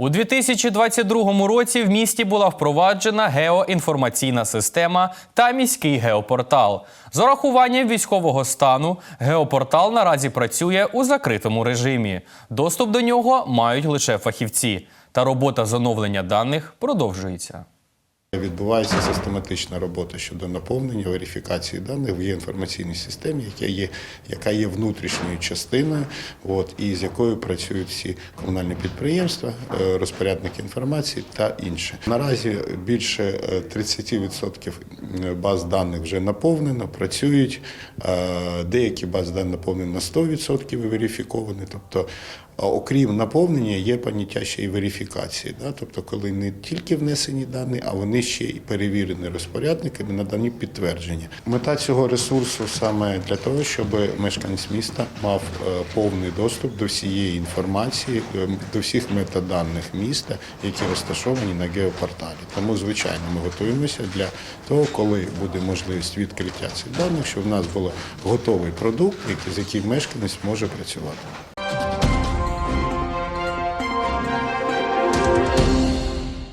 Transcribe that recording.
У 2022 році в місті була впроваджена геоінформаційна система та міський геопортал. З урахуванням військового стану геопортал наразі працює у закритому режимі. Доступ до нього мають лише фахівці. Та робота з оновлення даних продовжується. Відбувається систематична робота щодо наповнення, верифікації даних в інформаційній системі, яка є, яка є внутрішньою частиною, от, і з якою працюють всі комунальні підприємства, е, розпорядники інформації та інше. Наразі більше е, 30% баз даних вже наповнено, працюють. Е, Деякі бази даних наповнені на 100% і верифіковані. Тобто, окрім наповнення, є поняття ще й верифікації. Да? Тобто, коли не тільки внесені дані, а вони ще й перевірені розпорядниками, надані підтвердження. Мета цього ресурсу саме для того, щоб мешканець міста мав е, повний доступ до всієї інформації, е, до всіх метаданих міста, які розташовані на геопорталі. Тому, звичайно, ми готуємося для того, коли буде можливість відкриття цих даних, щоб в нас був готовий продукт, з яким мешканець може працювати.